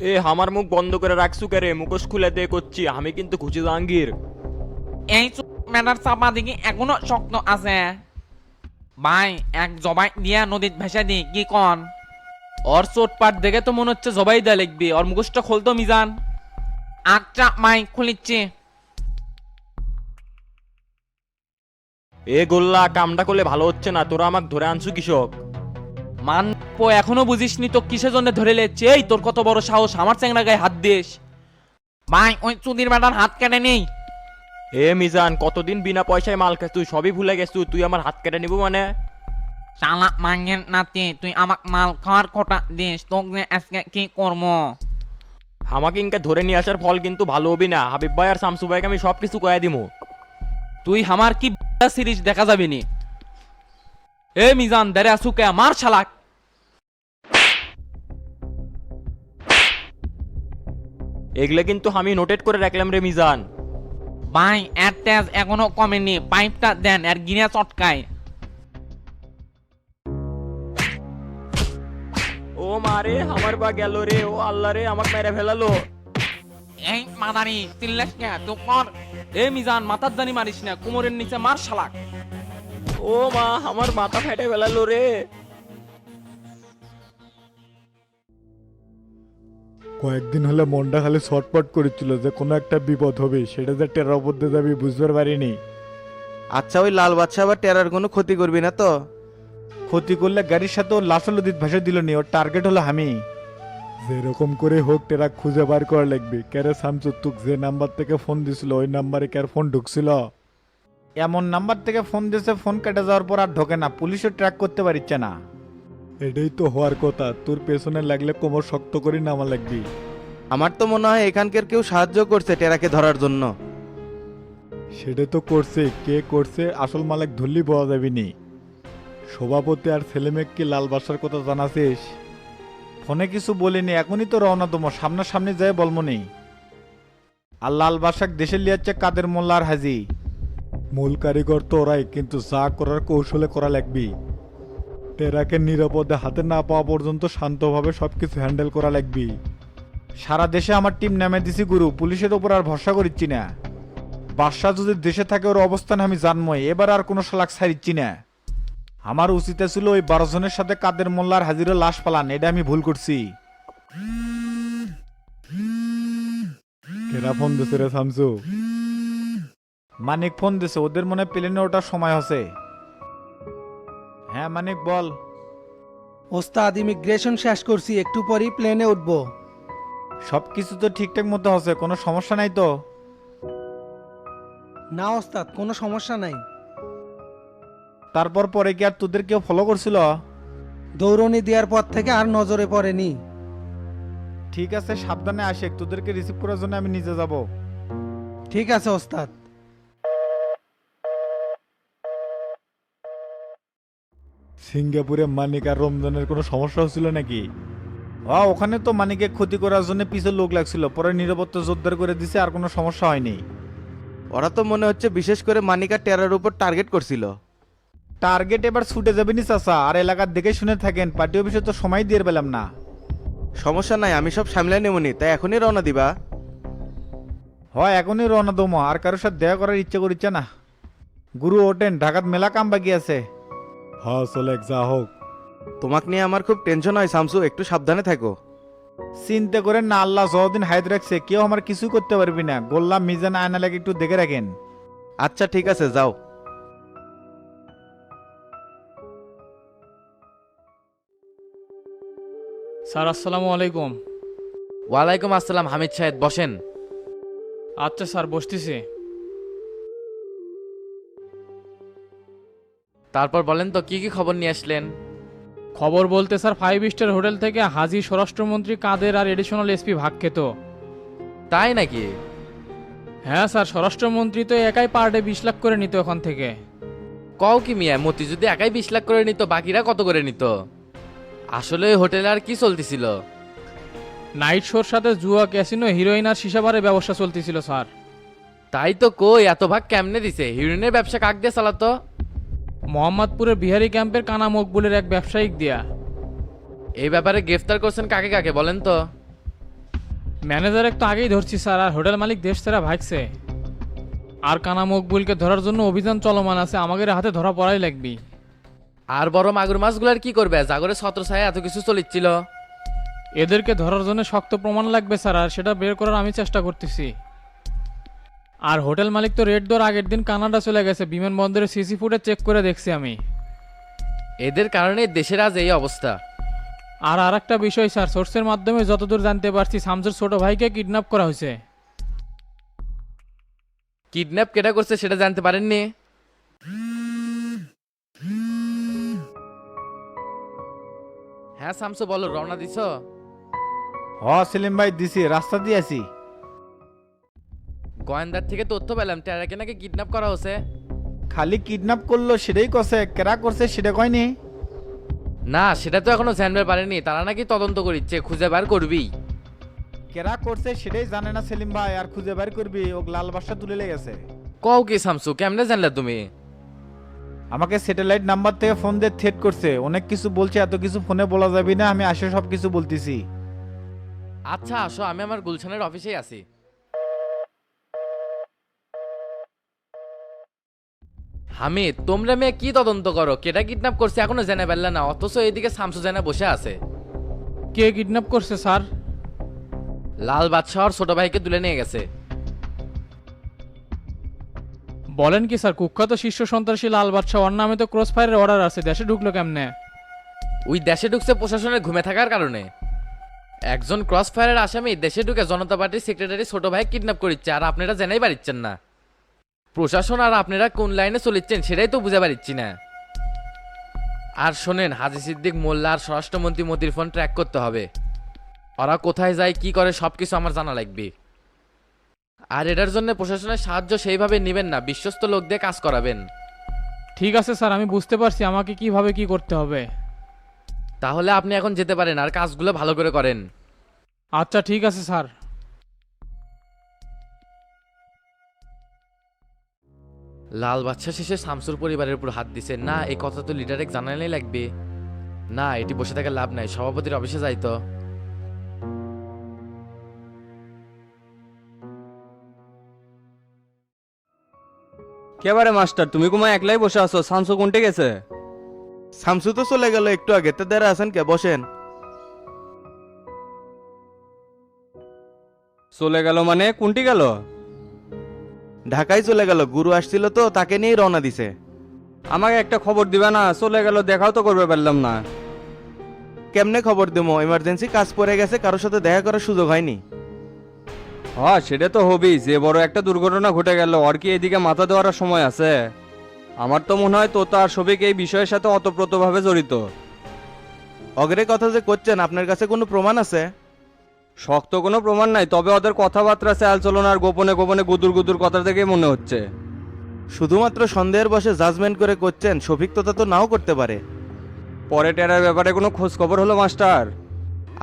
এ আমার মুখ বন্ধ করে রাখছু কে রে? মুখোশ খুলে দে করছি। আমি কিন্তু খুঁজি জাহাঙ্গীর। এই ম্যাটার চাপা দিকে এখনও শক্ত আছে। ভাই এক জবাই দিয়া নদীত ভেসে দি কি কন? ওর চোটপাট দেখে তো মনে হচ্ছে জবাই দেয়া লিখবি। ওর মুখোশটা খোলতো মিজান। আচ্ছা মাই খুলিচ্ছি। এ গোল্লা কামটা করলে ভালো হচ্ছে না। তোরা আমাকে ধরে আনছু কৃষক। মান পো এখনও বুঝিসনি তো কিসের জন্য ধরে লেচ্ছে এই তোর কত বড় সাহস? আমার চ্যাংরা গায়ে হাত দিস। ভাই ওই চুদির ম্যাটার হাত কেটে নেই এ মিজান কতদিন বিনা পয়সায় মাল খাস তুই সবই ভুলে গেছু তুই আমার হাত কেটে নিবো মানে? চালা মাঙ্গেন নাতি তুই আমাক মাল খাওয়ার খোটা দিস তোকে আজকে কি করব? আমাকে ইনকে ধরে নিয়ে আসার ফল কিন্তু ভালো হবি না। হাবিব ভাই আর শামসু ভাইকে আমি সব কিছু কয়ে দিমু। তুই আমার কি সিরিজ দেখা যাবে নি? এ মিজান দারে আসুকে মার শালাক। এগুলো কিন্তু আমি নোটেট করে রাখলাম রে মিজান। ভাই এর তেজ এখনও কমেনি পাইপটা দেন আর গিনে চটকায়। ও মারে আমার বা গেল রে ও আল্লাহ রে আমাকে মেরে ফেলালো। এই মাদারি চিল্লাস কে তো কর এ মিজান মাথার জানি মারিস না কোমরের নিচে মার শালাক। ও মা আমার মাথা ফেটে ফেলালো রে। কয়েকদিন হলে মনটা খালি ছটপট করেছিল যে কোনো একটা বিপদ হবে সেটা যে টেরার উপর দিয়ে যাবি বুঝতে পারিনি। আচ্ছা ওই লাল বাচ্চা আবার টেরার কোনো ক্ষতি করবি না তো? ক্ষতি করলে গাড়ির সাথে ওর লাশ নদীত ভাসা দিল নি ওর টার্গেট হলো আমি। যেরকম করে হোক টেরা খুঁজে বার করা লাগবে। ক্যারে শামসু তুক যে নাম্বার থেকে ফোন দিছিল ওই নাম্বারে ক্যার ফোন ঢুকছিল? এমন নাম্বার থেকে ফোন দিয়েছে ফোন কেটে যাওয়ার পর আর ঢোকে না। পুলিশও ট্র্যাক করতে পারছে না। এটাই তো হওয়ার কথা। তোর পেছনে লাগলে কোমর শক্ত করে নামা লাগবি। আমার তো মনে হয় এখানকার কেউ সাহায্য করছে টেরাকে ধরার জন্য। সেটা তো করছে কে করছে আসল মালিক ধরলি পাওয়া যাবে নি। সভাপতি আর ছেলেমেয়ে কি লাল বাসার কথা জানাছিস? ফোনে কিছু বলিনি এখনই তো রওনা তোমার সামনাসামনি যায় বলব নেই আর লাল বাসাক দেশে লিয়াচ্ছে কাদের মোল্লা আর হাজি? মূল কারিগর তো ওরাই কিন্তু যা করার কৌশলে করা লাগবি। টেরাকে নিরাপদে হাতে না পাওয়া পর্যন্ত শান্তভাবে সবকিছু হ্যান্ডেল করা লাগবি। সারা দেশে আমার টিম নামে দিছি গুরু, পুলিশের ওপর আর ভরসা করিচ্ছি না। বাদশাহ যদি দেশে থাকে ওর অবস্থান আমি জানমই, এবার আর কোনো শালাক ছাড়িচ্ছি না। আমার উচিত ছিল ওই বারো জনের সাথে কাদের মোল্লার হাজিরের লাশ পালান, এটা আমি ভুল করছি। কেরা ফোন দিছে রে শামসু মানিক ফোন দিছে ওদের মনে প্লেনে ওঠার সময় হচ্ছে। হ্যাঁ মানিক বল। ওস্তাদ ইমিগ্রেশন শেষ করছি একটু পরেই প্লেনে উঠবো। সব কিছু তো ঠিকঠাক মতো হচ্ছে কোনো সমস্যা নাই তো? না ওস্তাদ কোনো সমস্যা নাই। তারপর পরে কি আর তোদের কেউ ফলো করছিল? দৌড়নি দেওয়ার পর থেকে আর নজরে পড়েনি। ঠিক আছে সাবধানে আসে তোদেরকে রিসিভ করার জন্য আমি নিজে যাব। ঠিক আছে ওস্তাদ। সিঙ্গাপুরে মানিক আর রমজানের কোনো সমস্যা হচ্ছিল নাকি? ও ওখানে তো মানিকে ক্ষতি করার জন্য পিছে লোক লাগছিল পরে নিরাপত্তা জোরদার করে দিছে আর কোনো সমস্যা হয়নি। ওরা তো মনে হচ্ছে বিশেষ করে মানিকা টেরার উপর টার্গেট করছিল। টার্গেট এবার ছুটে যাবে নি চাচা আর এলাকার দেখে শুনে থাকেন পার্টি অফিসে তো সময় দিয়ে পেলাম না। সমস্যা নাই আমি সব সামলে নেবনি তাই এখনই রওনা দিবা। হয় এখনই রওনা দমো আর কারোর সাথে দেখা করার ইচ্ছে করিচ্ছে না। গুরু ওঠেন ঢাকাত মেলা কাম বাকি আছে। হ্যাঁ চলে যা হোক। তোমাকে নিয়ে আমার খুব টেনশন হয় শামসু। একটু সাবধানে থাকো। চিন্তা করেন না আল্লাহ যতদিন হায়াত রাখছে কেউ আমার কিছু করতে পারবি না। গোল্লা মিজান আয়না লাগে একটু দেখে রাখেন। আচ্ছা ঠিক আছে যাও। স্যার আসসালামু আলাইকুম। ওয়ালাইকুম আসসালাম হামিদ সাহেদ বসেন। আচ্ছা স্যার বসতেছি। তারপর বলেন তো কি কি খবর নিয়ে আসলেন? খবর বলতে স্যার ফাইভ স্টার হোটেল থেকে হাজি স্বরাষ্ট্রমন্ত্রী কাদের আর এডিশনাল এসপি ভাগ খেত। তাই নাকি? হ্যাঁ স্যার স্বরাষ্ট্রমন্ত্রী তো একাই পার ডে বিশ লাখ করে নিত ওখান থেকে। কও কি মিয়া মতি যদি একাই বিশ লাখ করে নিত বাকিরা কত করে নিত? আসলে ওই হোটেলে আর কি চলতেছিল? নাইট শোর সাথে জুয়া ক্যাসিনো হিরোইন আর সিসাবারের ব্যবসা চলতেছিল স্যার। তাই তো কই এত ভাগ কেমনে দিছে? হিরোইনের ব্যবসা কাক দিয়ে চালাতো? মোহাম্মদপুরের বিহারি ক্যাম্পের কানা মকবুলের এক ব্যবসায়িক দিয়া। এই ব্যাপারে গ্রেফতার করছেন কাকে কাকে বলেন তো। ম্যানেজার একটু আগেই ধরছি স্যার আর হোটেল মালিক দেশ সেরা ভাগছে। আর কানা মকবুলকে ধরার জন্য অভিযান চলমান আছে আমাদের হাতে ধরা পড়াই লাগবি। আর বড় মাগুর মাছগুলার কি করবে? জাগরে ছত্র ছায় এত কিছু চলিচ্ছিল। এদেরকে ধরার জন্য শক্ত প্রমাণ লাগবে স্যার আর সেটা বের করার আমি চেষ্টা করতেছি। আর হোটেল মালিক তো রেড দর আগের দিন কানাডা চলে গেছে। বিমানবন্দরে সিসি ফুটে চেক করে দেখছি আমি। এদের কারণে দেশের আজ এই অবস্থা। আর আর একটা বিষয় স্যার সোর্সের মাধ্যমে যতদূর জানতে পারছি শামসুর ছোট ভাইকে কিডন্যাপ করা হয়েছে। কিডন্যাপ কেটা করছে সেটা জানতে পারেননি? হ্যাঁ শামসু বলো রওনা দিছ? হ সেলিম ভাই দিছি রাস্তা দিয়ে আছি। গোয়েন্দার থেকে তথ্য পেলাম টেরাকে নাকি কিডন্যাপ করা হয়েছে খালি কিডন্যাপ করল সেটাই কছে কেরা করছে সেটা কয়নি? না সেটা তো এখনও জানতে পারেনি তারা নাকি তদন্ত করিচ্ছে খুঁজে বার করবি কেরা করছে সেটাই জানে না সেলিম ভাই আর খুঁজে বার করবি ও লাল বাসা তুলে লেগেছে কও কি শামসু কেমনে জানলে তুমি? আমাকে স্যাটেলাইট নাম্বার থেকে ফোন দিয়ে থ্রেট করছে অনেক কিছু বলছে এত কিছু ফোনে বলা যাবে না আমি আসে সব কিছু বলতেছি। আচ্ছা আসো আমি আমার গুলশানের অফিসেই আছি। হামিদ তোমরা মেয়ে কি তদন্ত করো? কেটা কিডন্যাপ করছে এখনও জেনে পারলে না অথচ এদিকে শামসু জেনে বসে আছে। কে কিডন্যাপ করছে স্যার? লাল বাদশাহ আর ছোট ভাইকে তুলে নিয়ে গেছে। বলেন কি স্যার কুখ্যাত শীর্ষ সন্ত্রাসী লাল বাদশাহ ওর নামে তো ক্রস ফায়ারের অর্ডার আছে দেশে ঢুকলো কেমনে? ওই দেশে ঢুকছে প্রশাসনের ঘুমে থাকার কারণে। একজন ক্রস ফায়ারের আসামি দেশে ঢুকে জনতা পার্টির সেক্রেটারি ছোট ভাই কিডন্যাপ করিচ্ছে আর আপনারা জেনেই পারিচ্ছেন না। প্রশাসন আর আপনারা কোন লাইনে চলিচ্ছেন সেটাই তো বুঝে পারিচ্ছি না। আর শোনেন হাজি সিদ্দিক মোল্লা আর স্বরাষ্ট্রমন্ত্রী মতির ফোন ট্র্যাক করতে হবে। ওরা কোথায় যায় কি করে সব কিছু আমার জানা লাগবে। আর এটার জন্য প্রশাসনের সাহায্য সেইভাবে নেবেন না বিশ্বস্ত লোক দিয়ে কাজ করাবেন। ঠিক আছে স্যার আমি বুঝতে পারছি আমাকে কীভাবে কি করতে হবে। তাহলে আপনি এখন যেতে পারেন আর কাজগুলো ভালো করে করেন। আচ্ছা ঠিক আছে স্যার। লাল বাচ্চা শেষে শামসুর পরিবারের উপর হাত দিছে। না এই কথা তো লিডারে জানালেই লাগবে। না এটি বসে থাকা লাভ নাই সভাপতির অফিসে যাইতো কেবারে মাস্টার তুমি কুমা একলাই বসে আছো? শামসু কোনটে গেছে? শামসু তো চলে গেল একটু আগে। তে দেরা আছেন কে? বসেন। চলে গেল মানে? কোনটি গেল? ঢাকায় চলে গেল গুরু আসছিল তো তাকে নিয়েই রওনা দিছে। আমাকে একটা খবর দিবে না চলে গেল দেখাও তো করবে পারলাম না। কেমনে খবর দেবো ইমার্জেন্সি কাজ পড়ে গেছে কারোর সাথে দেখা করার সুযোগ হয়নি। হ্যাঁ সেটা তো হবেই যে বড় একটা দুর্ঘটনা ঘটে গেল ওর কি এদিকে মাথা দেওয়ার সময় আছে? আমার তো মনে হয় তো তার সবিক এই বিষয়ের সাথে অতপ্রতভাবে জড়িত। অগ্রে কথা যে করছেন আপনার কাছে কোনো প্রমাণ আছে? শক্ত কোনো প্রমাণ নাই তবে ওদের কথাবার্তা চাল চলন আর গোপনে গোপনে গুদুর গুদুর কথা থেকেই মনে হচ্ছে। শুধুমাত্র সন্দেহের বসে জাজমেন্ট করে করছেন সফিক তো তা তো নাও করতে পারে। পরে টেরার ব্যাপারে কোনো খোঁজ খবর হলো মাস্টার?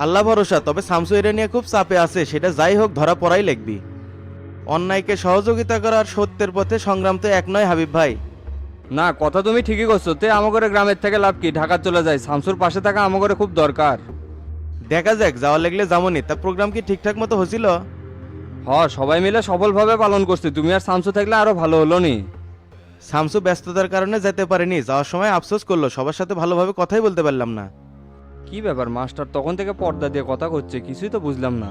আল্লাহ ভরসা তবে শামসু এটা নিয়ে খুব চাপে আছে সেটা যাই হোক ধরা পড়াই লিখবি। অন্যায়কে সহযোগিতা করার সত্যের পথে সংগ্রাম তো এক নয় হাবিব ভাই। না কথা তুমি ঠিকই করছ তে আমাগরে গ্রামের থেকে লাভ কি? ঢাকা চলে যায় শামসুর পাশে থাকা আমাগরে খুব দরকার। দেখা যাক যাওয়া লাগলে যাবনি তা প্রোগ্রাম কি ঠিকঠাক মতো হয়েছিল? হ সবাই মিলে সফলভাবে পালন করছি। তুমি আর শামসু থাকলে আরও ভালো হলো নি। শামসু ব্যস্ততার কারণে যেতে পারেনি। যাওয়ার সময় আফসোস করল সবার সাথে ভালোভাবে কথাই বলতে পারলাম না। কি ব্যাপার মাস্টার তখন থেকে পর্দা দিয়ে কথা করছে কিছুই তো বুঝলাম না।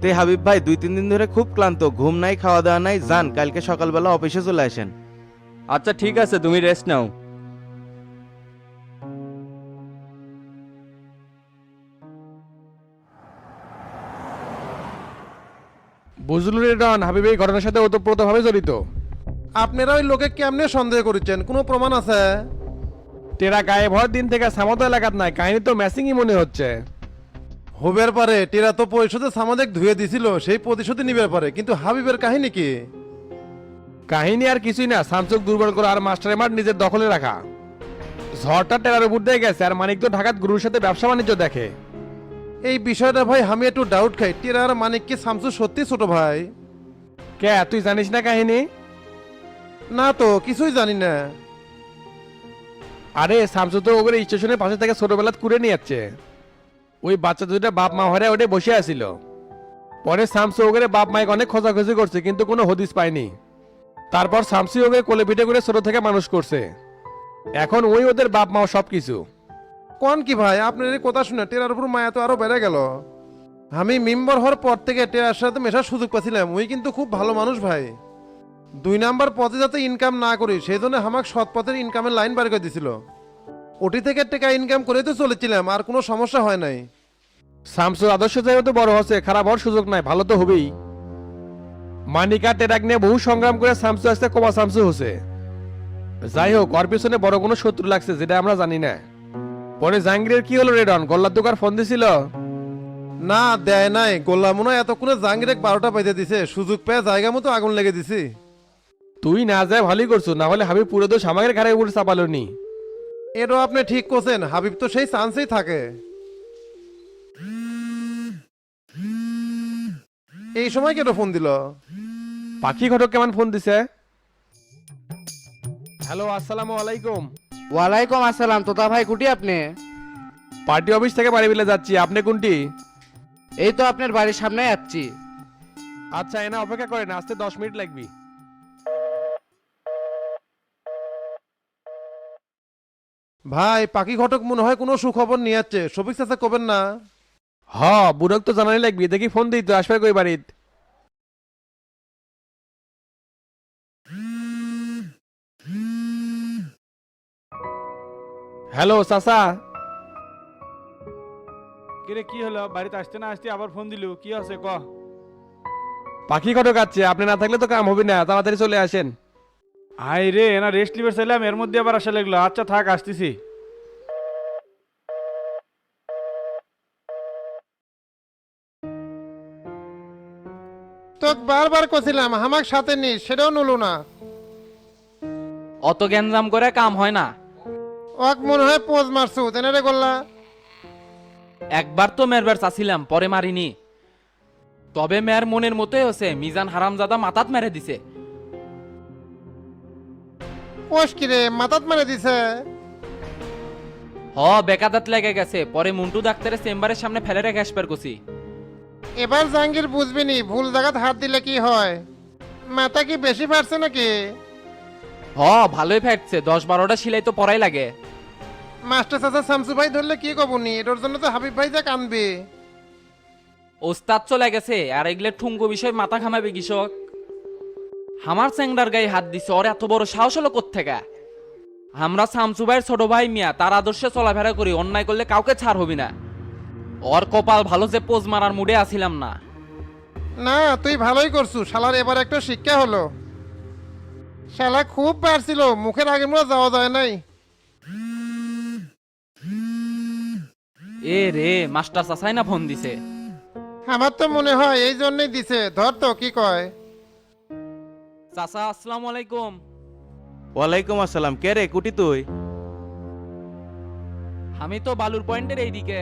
তে হাবিব ভাই দুই তিন দিন ধরে খুব ক্লান্ত ঘুম নাই খাওয়া দাওয়া নাই যান কালকে সকালবেলা অফিসে চলে আসেন। আচ্ছা ঠিক আছে তুমি রেস্ট নাও। রে ডন হাবিব এই ঘটনার সাথে ওতপ্রোতভাবে জড়িত। আপনারা ওই লোকে কেমনে সন্দেহ করেছেন? কোনো প্রমাণ আছে? টেরা গায়ে ভর দিন থেকে সামত এলাকাত নাই কাহিনী তো ম্যাচিংই মনে হচ্ছে। হবের পারে টেরা তো পরিশোধে সামাদেক ধুয়ে দিছিল সেই প্রতিশোধে নিবে পারে কিন্তু হাবিবের কাহিনী কি? কাহিনী আর কিছুই না সামসুক দুর্বল করে আর মাস্টার মাঠ নিজের দখলে রাখা। ঝড়টা টেরার উপর দিয়ে গেছে আর মানিক তো ঢাকাত গুরুর সাথে ব্যবসা বাণিজ্য দেখে। এই বিষয়টা ভাই আমি একটু ডাউট খাই। টেরার মানিক কি শামসু সত্যি ছোট ভাই? কে তুই জানিস না কাহিনী? না তো কিছুই জানি না। আরে শামসু তো ওগুলো স্টেশনের পাশে থেকে ছোটবেলাত কুড়ে নিয়ে যাচ্ছে ওই বাচ্চা দুটা বাপ মা হরে ওটে বসে আছিল। পরে শামসু ওগের বাপ মাইক অনেক খোঁজাখুঁজি করছে কিন্তু কোনো হদিস পায়নি। তারপর শামসু ওকে কোলে পিঠে করে ছোট থেকে মানুষ করছে। এখন ওই ওদের বাপ মাও সব কিছু কোন কি ভাই? আপনার এই কথা শুনে টেরার উপর মায়া তো আরও বেড়ে গেল। আমি মেম্বার হওয়ার পর থেকে টেরার সাথে মেশার সুযোগ পাচ্ছিলাম। ওই কিন্তু খুব ভালো মানুষ ভাই। দুই নাম্বার পথে যাতে ইনকাম না করি, সেই জন্য আমাকে সৎ পথের ইনকামের লাইন বার করে দিছিল। ওটি থেকে টাকা ইনকাম করে তো চলেছিলাম, আর কোনো সমস্যা হয় নাই। শামসুর আদর্শ জায়গা তো বড় হচ্ছে, খারাপ হওয়ার সুযোগ নাই, ভালো তো হবেই। মানিকা টেরাক নিয়ে বহু সংগ্রাম করে শামসু আসতে কমা শামসু হচ্ছে। যাই হোক, ওর পিছনে বড় কোনো শত্রু লাগছে, যেটা আমরা জানি না। পরে জাহাঙ্গীরের কি হলো রেডন গল্লার দোকান ফোন দিছিল? না দেয় নাই। গোল্লা মনে হয় এতক্ষণে জাহাঙ্গীর এক বারোটা পাইতে দিছে। সুযোগ পেয়ে জায়গা মতো আগুন লেগে দিছি। তুই না যায় ভালোই করছ না হলে হাবিব পুরো তো সামাগের ঘাড়ে উপরে চাপালো নি। এটাও আপনি ঠিক করছেন হাবিব তো সেই চান্সেই থাকে। এই সময় কেন ফোন দিল? পাখি ঘটক কেমন ফোন দিছে? হ্যালো আসসালামু আলাইকুম। ওয়ালাইকুম আসসালাম তোতা ভাই কুটি আপনি? পার্টি অফিস থেকে বাড়ি বিলে যাচ্ছি আপনি কোনটি? এই তো আপনার বাড়ির সামনে যাচ্ছি আচ্ছা এনা অপেক্ষা করেন আসতে দশ মিনিট লাগবে। ভাই পাখি ঘটক মনে হয় কোনো সুখবর নিয়ে যাচ্ছে। সবিক চাচা কবেন না? হ বুড়ক তো জানাই লাগবি দেখি ফোন দিই তো আসবে কই বাড়িত? হ্যালো চাচা। কিরে কি হলো? বাড়িতে আসতে না আসতে আবার ফোন দিলু। কি আছে ক? পাখি কত আছে আপনি না থাকলে তো কাম হবে না। তাড়াতাড়ি চলে আসেন। আই রে এনা রেস্ট লিবার চাইলাম এর মধ্যে আবার আসা লাগল। আচ্ছা থাক আসতেছি। তোকে বারবার কছিলাম হামাক সাথে নিস সেটাও নলো না। অত গ্যাঞ্জাম করে কাম হয় না। ওক মনে হয় পোজ মারছু তেনে রে গোল্লা। একবার তো মেরবার চাছিলাম পরে মারিনি। তবে মেয়ের মনের মতোই হচ্ছে মিজান হারামজাদা মাথাত মেরে দিছে। ওস কিরে মাথাত মারে দিছে? হ বেকাদাত লেগে গেছে পরে মুন্টু ডাক্তারের চেম্বারের সামনে ফেলে রেখে আসবার কছি এবার জাহাঙ্গীর বুঝবি নি ভুল জায়গাত হাত দিলে কি হয়? মাথা কি বেশি ফাটছে নাকি? হ ভালোই ফেটছে। দশ বারোটা সিলাই তো পরাই লাগে। মাস্টার চাচা শামসু ভাই ধরলে কি কবনি এটার জন্য তো হাবিব ভাই যা কানবে ওস্তাদ চলে গেছে আর এগুলো ঠুঙ্গো বিষয় মাথা ঘামাবে কৃষক। আমার চ্যাংড়ার গায়ে হাত দিছে ওর এত বড় সাহস হলো কোত্থেকে? আমরা শামসু ভাইয়ের ছোট ভাই মিয়া তার আদর্শে চলাফেরা করি অন্যায় করলে কাউকে ছাড় হবি না। ওর কপাল ভালো যে পোজ মারার মুডে আসিলাম না। না তুই ভালোই করছু শালার এবার একটা শিক্ষা হলো। শালা খুব পারছিল মুখের আগে মনে যাওয়া যায় নাই। এ রে মাস্টার চাচাই না ফোন দিছে? আমার তো মনে হয় এই জন্যই দিছে ধর তো কি কয়? চাচা আসসালামু আলাইকুম। ওয়ালাইকুম আসসালাম কে রে কুটি তুই? আমি তো বালুর পয়েন্টের এইদিকে।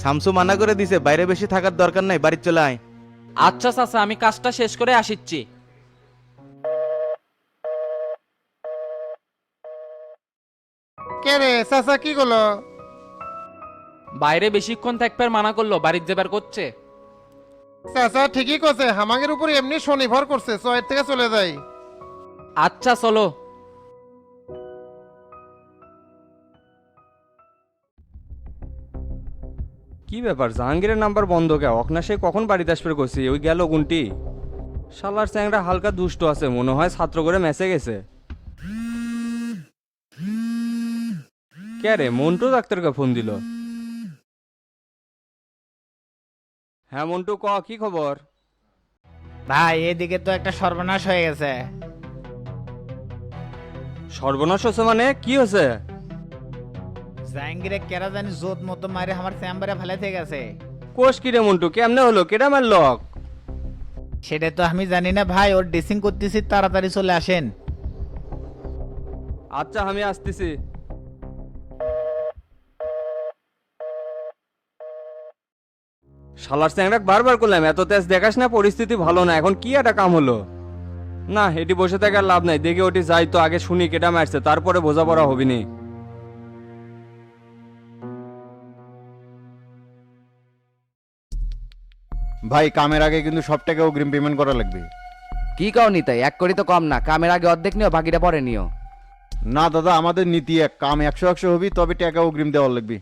শামসু মানা করে দিছে বাইরে বেশি থাকার দরকার নাই বাড়ি চলে আয়। আচ্ছা চাচা আমি কাজটা শেষ করে আসিচ্ছি। কে রে চাচা কি করল? বাইরে বেশিক্ষণ থাকবার মানা করল বাড়ির যাবার করছে। চাচা ঠিকই করছে হামাগের উপর এমনি শনিভর করছে চয়ের থেকে চলে যাই। আচ্ছা চলো। কি ব্যাপার জাহাঙ্গীরের নাম্বার বন্ধ কে? অকনা সে কখন বাড়িতে আসবে করছি ওই গেল গুনটি। শালার চ্যাংরা হালকা দুষ্ট আছে মনে হয় ছাত্র করে মেসে গেছে। কে রে মন্টু ডাক্তারকে ফোন দিল? হ্যাঁ মন্টু ক কি খবর? ভাই এদিকে তো একটা সর্বনাশ হয়ে গেছে। সর্বনাশ হচ্ছে মানে? কি হয়েছে? জাহাঙ্গীরে কেরা জানি জোত মতো মারে আমার চেম্বারে ফেলে থেকে গেছে। কোষ কি রে মন্টু কেমনে হলো? কেটা মারলক সেটা তো আমি জানি না ভাই ওর ড্রেসিং করতেছি তাড়াতাড়ি চলে আসেন। আচ্ছা আমি আসতেছি। শালার চ্যাংরাক বারবার করলাম এত তেজ দেখাস না পরিস্থিতি ভালো না এখন কি একটা কাম হলো? না এটি বসে থাকার লাভ নাই দেখে ওটি যাই তো আগে শুনি কেটা মারছে তারপরে বোঝাপড়া হবিনি ভাই কামের আগে কিন্তু সব টাকা অগ্রিম পেমেন্ট করা লাগবে। কি কাও নিতাই এক করি তো কম না কামের আগে অর্ধেক নিও বাকিটা পরে নিও। না দাদা আমাদের নীতি এক কাম একশো একশো হবি তবে টাকা অগ্রিম দেওয়ার লাগবে।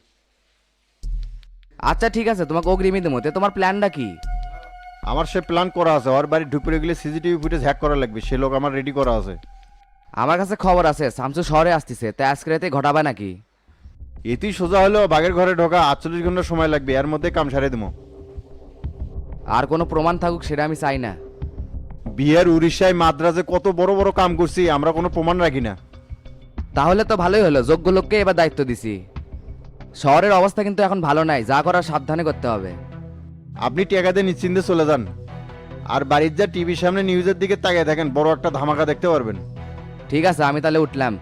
আচ্ছা ঠিক আছে তোমাকে অগ্রিমই দেবো। তে তোমার প্ল্যানটা কি? আমার সে প্ল্যান করা আছে ওর বাড়ি ঢুকে গেলে সিসিটিভি ফুটেজ হ্যাক করা লাগবে সে লোক আমার রেডি করা আছে। আমার কাছে খবর আছে শামসু শহরে আসতেছে তাই আজকে রাতে ঘটাবে নাকি? এতেই সোজা হলেও বাঘের ঘরে ঢোকা আটচল্লিশ ঘণ্টা সময় লাগবে এর মধ্যে কাম সারে দেবো। আর কোনো প্রমাণ থাকুক সেটা আমি চাই না। বিহার উড়িষ্যায় মাদ্রাজে কত বড় বড় কাম করছি আমরা কোনো প্রমাণ রাখি না। তাহলে তো ভালোই হলো যোগ্য লোককে এবার দায়িত্ব দিছি। শহরের অবস্থা কিন্তু এখন ভালো নাই যা করার সাবধানে করতে হবে। আপনি টাকাতে নিশ্চিন্তে চলে যান। আর বাড়ির যা টিভির সামনে নিউজের দিকে তাকিয়ে দেখেন বড় একটা ধামাকা দেখতে পারবেন। ঠিক আছে আমি তাহলে উঠলাম।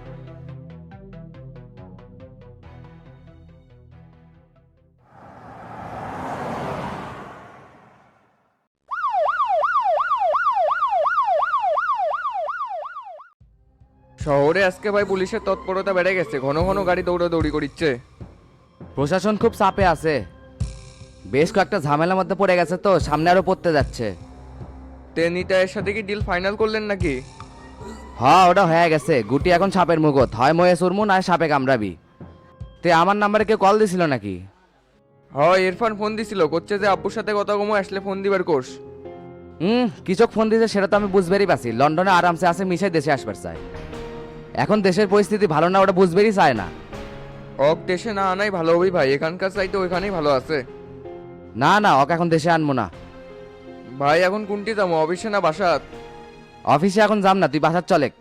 শহরে আজকে ভাই পুলিশের তৎপরতা বেড়ে গেছে ঘন ঘন গাড়ি দৌড়াদৌড়ি করিচ্ছে। প্রশাসন খুব চাপে আছে। বেশ কয়েকটা ঝামেলার মধ্যে পড়ে গেছে তো সামনে আরও পড়তে যাচ্ছে। টেনিটা এর সাথে কি ডিল ফাইনাল করলেন নাকি? হ্যাঁ ওটা হয়ে গেছে। গুটি এখন সাপের মুখত হয় ময়ে সুরমু না সাপে কামড়াবি। তে আমার নাম্বারে কেউ কল দিছিল নাকি? হয় ইরফান ফোন দিছিল। করছে যে আব্বুর সাথে কথা কমো আসলে ফোন দিবার কোর্স। হুম কিচক ফোন দিয়েছে সেটা তো আমি বুঝবেরই পাচ্ছি লন্ডনে আরামসে আছে মিশাই দেশে আসবার চাই এখন দেশের পরিস্থিতি ভালো না ওটা বুঝবেরই চায় না। অক দেশে না আনাই ভালো হবি ভাই এখানকার চাইতে ওইখানেই ভালো আছে। না না ওকে এখন দেশে আনব না। ভাই এখন কোনটি যাব? অফিসে না বাসাত অফিসে এখন যাম না তুই বাসার চলেক।